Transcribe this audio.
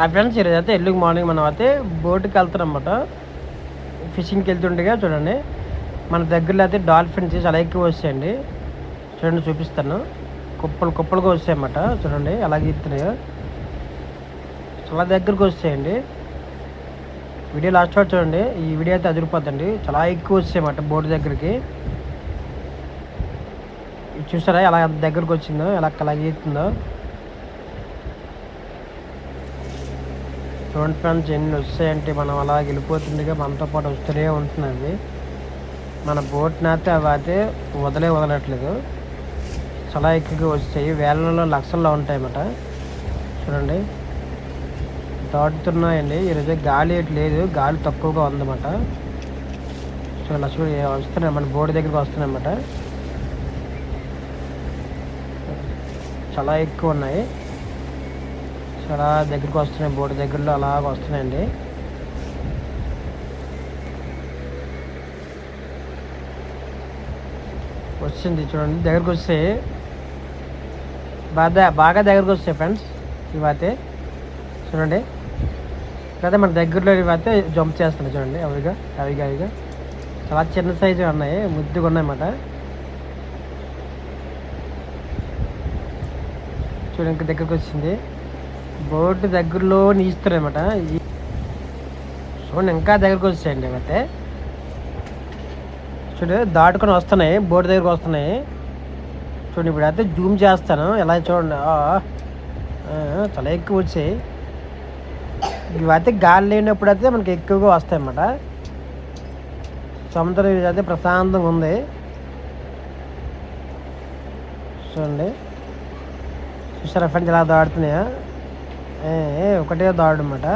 ఆ ఫ్రెండ్స్ ఈరోజు అయితే ఎల్లుగు మార్నింగ్ మనం అయితే బోటుకి వెళ్తారనమాట ఫిషింగ్కి వెళ్తుండగా చూడండి మన దగ్గరలో అయితే డాల్ఫిన్స్ చాలా ఎక్కువ వస్తాయండి. చూడండి చూపిస్తాను. కుప్పలు కుప్పలుగా వస్తాయన్నమాట. చూడండి అలాగే ఇస్తున్నాయో చాలా దగ్గరకు వస్తాయండి. వీడియో లాస్ట్ వరకు చూడండి ఈ వీడియో అయితే అదిరిపోద్దండి. చాలా ఎక్కువ వచ్చాయన్నమాట బోటు దగ్గరికి. చూసారా ఎలా దగ్గరకు వచ్చిందో ఎలా అలాగే చూడండి ఫ్రెండ్స్ ఎన్ని వస్తాయంటే మనం అలా వెళ్ళిపోతుండగా మనతో పాటు వస్తూనే ఉంటున్నది మన బోట్ నాతే అవి అయితే వదలే వదలట్లేదు. చాలా ఎక్కువగా వస్తాయి. వేలలో లక్షల్లో ఉంటాయన్నమాట. చూడండి. దాటుతున్నాయండి. ఈరోజు గాలి లేదు. గాలి తక్కువగా ఉందన్నమాట. సో లక్షలు వస్తున్నాయి. మన బోర్డు దగ్గరికి వస్తున్నాయన్నమాట. చాలా ఎక్కువ ఉన్నాయి. చాలా దగ్గరికి వస్తున్నాయి బోర్డు దగ్గరలో అలాగ వస్తున్నాయండి. వచ్చింది చూడండి దగ్గరకు వస్తే బాగా బాగా దగ్గరకు వస్తాయి ఫ్రెండ్స్ ఇవైతే చూడండి అయితే మన దగ్గరలో ఇవైతే జంప్ చేస్తున్నాయి చూడండి అవిగా అవిగా అవిగా. చాలా చిన్న సైజు ఉన్నాయి ముద్దుగా ఉన్నాయన్నమాట. చూడండి ఇంకా దగ్గరకు వచ్చింది. బోర్డు దగ్గరలో నీస్తారనమాట చూడండి ఇంకా దగ్గరకు వచ్చాయండి. అయితే చూడండి దాటుకొని వస్తున్నాయి బోర్డు దగ్గరకు వస్తున్నాయి. చూడండి ఇప్పుడు అయితే జూమ్ చేస్తాను. ఎలా చూడండి చాలా ఎక్కువ వచ్చాయి. ఇవైతే గాలి లేనప్పుడు అయితే మనకి ఎక్కువగా వస్తాయి అన్నమాట సముద్రం ఇది అయితే ప్రశాంతంగా ఉంది. చూడండి. చూసారా ఫ్రెండ్స్ ఎలా దాడుతున్నాయా ఒకటే దాడు అనమాట